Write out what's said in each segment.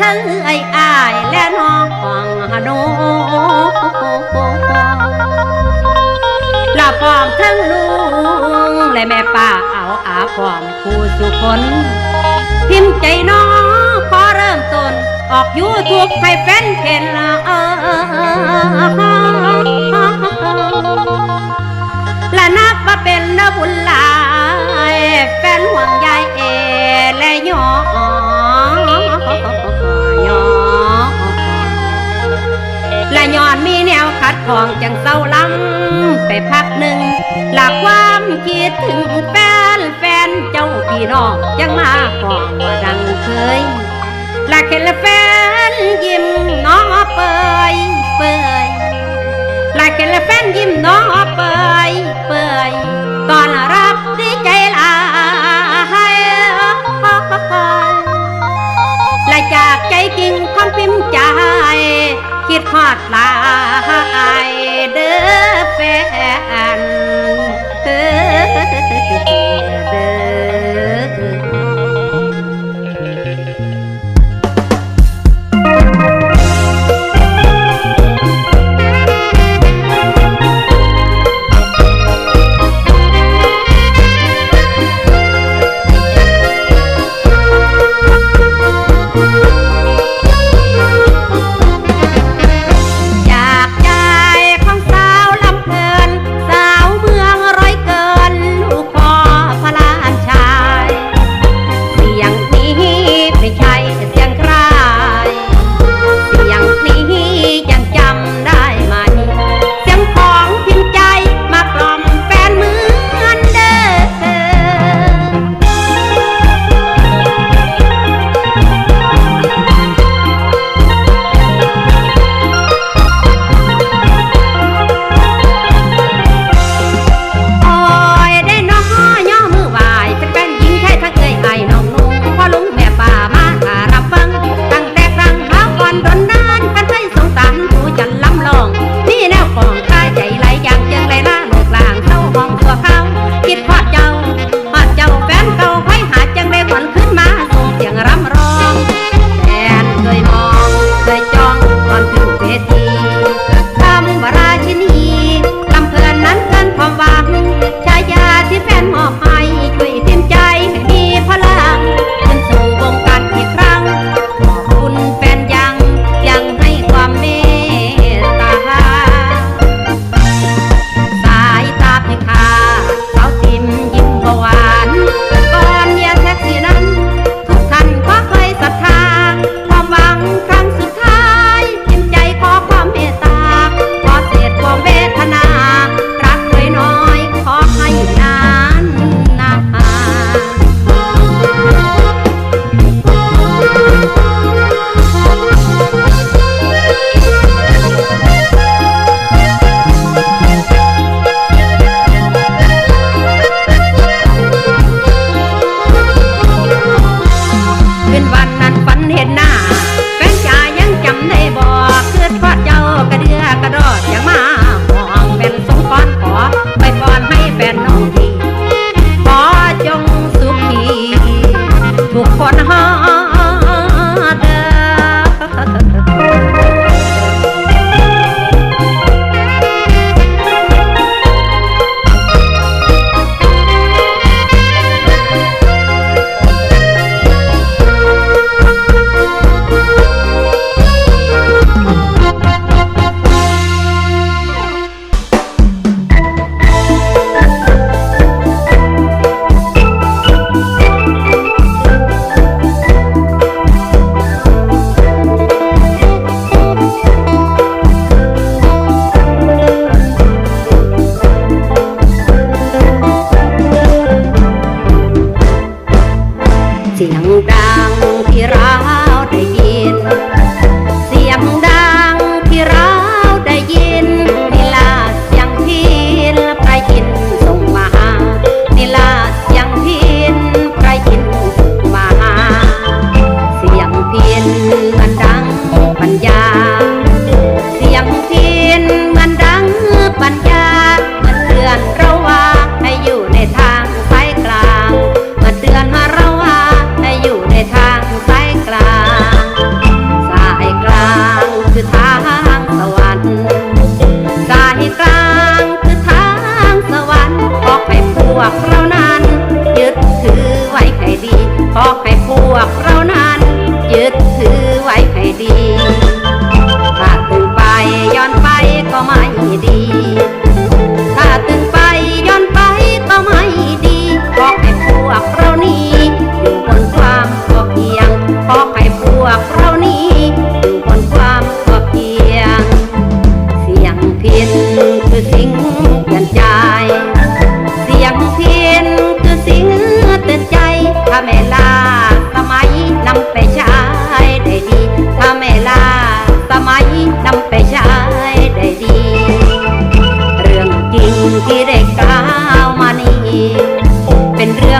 ทั้งเอ้อายและน้องฮานลาปอมทั้งลุงและแม่ป้าเอาอาปอมคู่สุขนพิมใจน้องขอเริ่มต้น ออกยูทูบให้แฟนเพนละและนับว่าเป็นนบุญลาย แฟนห่วงยายเอและยอ ยอและย้อนมีแนวคัดของจังเศร้าล้ำไปพักหนึ่ง หลักความคิดถึงแฟนแฟนเจ้าพี่น้องยังมาบอกว่าดังเคยหลักเห็นแฟนยิ้มน้องเปยเปยหลักเห็นแฟนยิ้มน้องเปยเปยตอนรั งคนปิมใจ คิดฮอดลายเด้อแฟน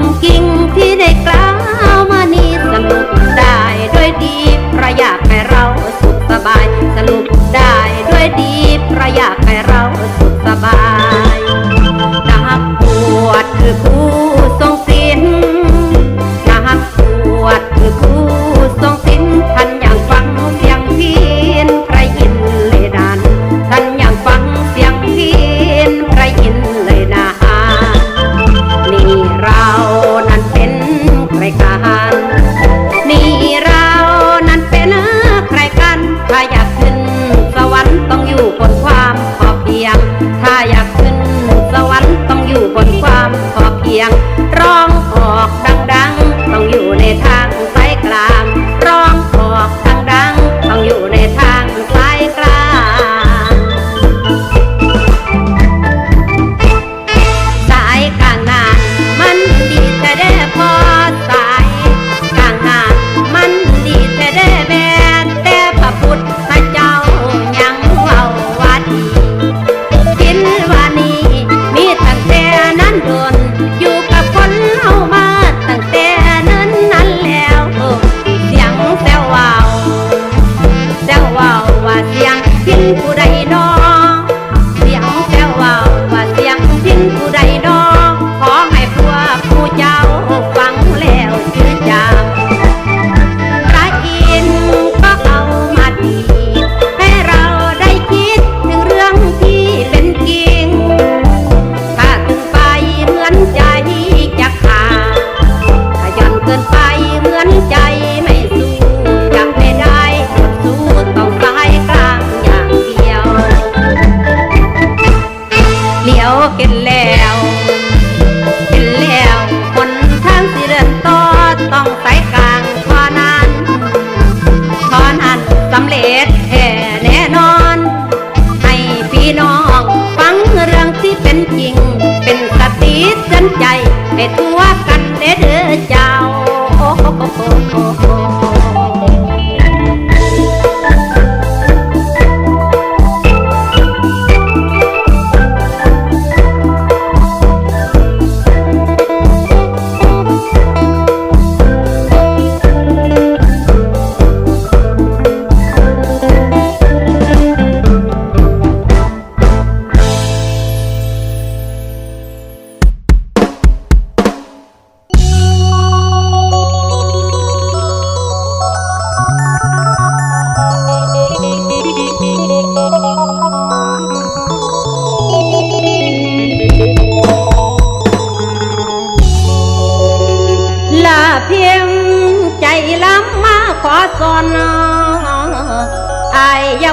สักิ่งที่ได้กล่าวมานี้สรุปได้ด้วยดีประหยัดให้เราสุขสบาย สรุปได้ด้วยดีประหยัดให้เราสุขสบายนักบวชคือ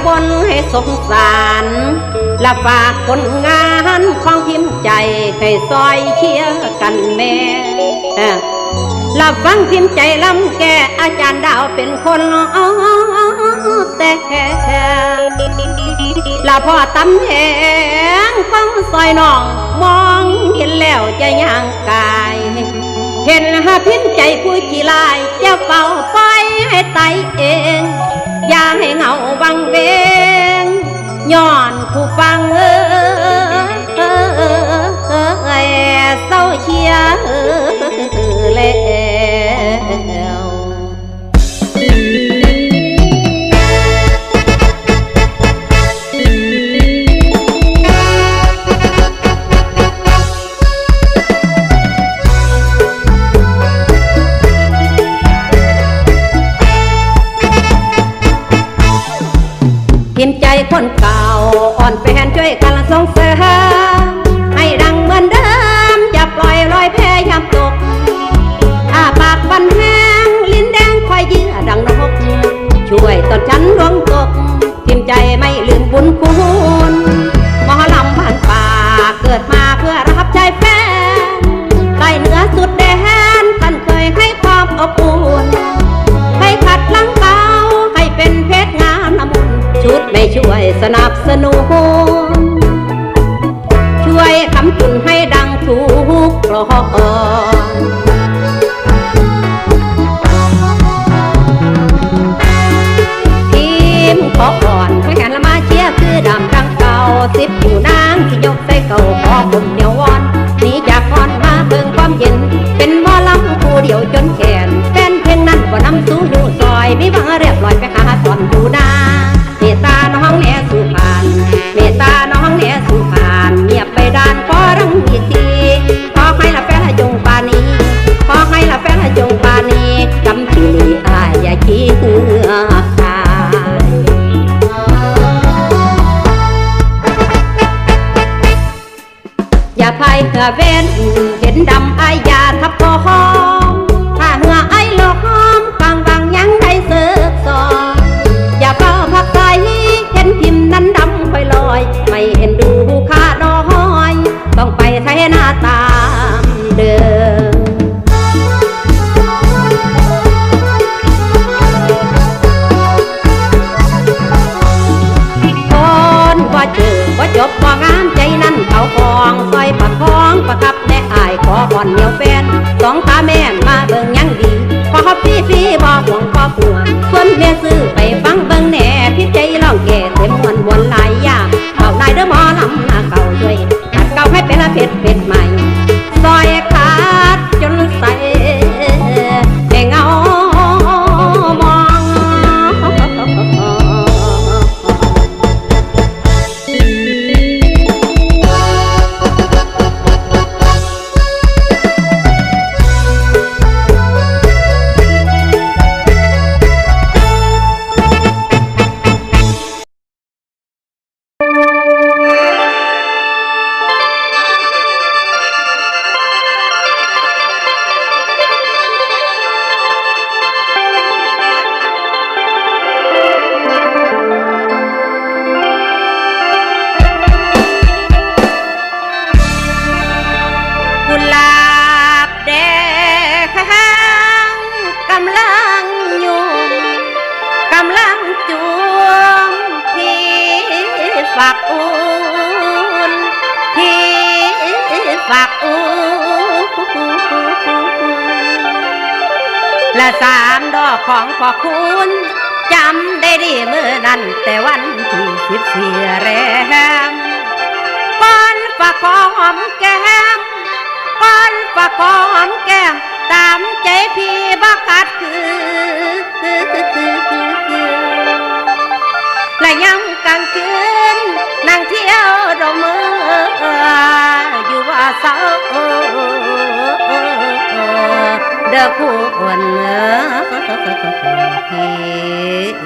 บนให้สงสาร และฝากผลงานของพิมพ์ใจให้ซอยเชียร์กันแม่ลับฟังพิมพ์ใจลำแกอาจารย์ดาวเป็นคนแต่ละพ่อตำแหงฟังซอยน้องมองเห็นแล้วจะย่างกาย เห็นหาพิมพ์ใจผู้จีลายจะเป่าไปให้ไตเอง ยาให้เหงาวังเวงย้อนผู้ฟังเอ คนเก่า อ่อนแฟนช่วยกันส่งเสริมให้ดังเหมือนเดิมอย่าปล่อยลอยแพยามตกอาปากบันแห้งลิ้นแดงคอยเยื่อดังนก ช่วยตอนฉันร่วงตกทิมใจไม่ลืมบุญคุณมอลำบ้านป่าเกิดมาเพื่อรับใจแฟนใต้เนื้อสุดแดนท่านเคยให้ความอบอุ่น สนับสนุน ช่วยคำทุนให้ดังทุกกรอนทีมขอก่อนช่วยันละมาเชียคือดำดังเก่าสิบอยู่นางที่ยกใส่เก่าขอผม อเวนเห็นดำอายาทับคออมถ้าเหือไอหลอกอมฟังวังยังได้เสิร์ฟซอยาเฝ้พักใจเห็นพิมพ์นั้นดำค่อยลอย ไม่เห็นดูค่าดอย ต้องไปใช้หน้าตามเดิม ประทับแต่อายขอผ่อนเหนียวแฟนสองตาแม่มาเบิ่งยังดีพอฮอปปี้ฟรีบ่ห่วงครอบครัวส่วนเมียซื้อ ของพ่อคุณจำได้ดีเมื่อนั้น แต่วันที่สิบสี่แรมก้อนฝากของหอมแก้มก้อนฝากของหอมแก้ม ตามใจพี่บักัดคือและย้ำกลางคืนนั่งเที่ยวดมมืออยู่ว่าเศร้า เด้อผู้อ่อนเออ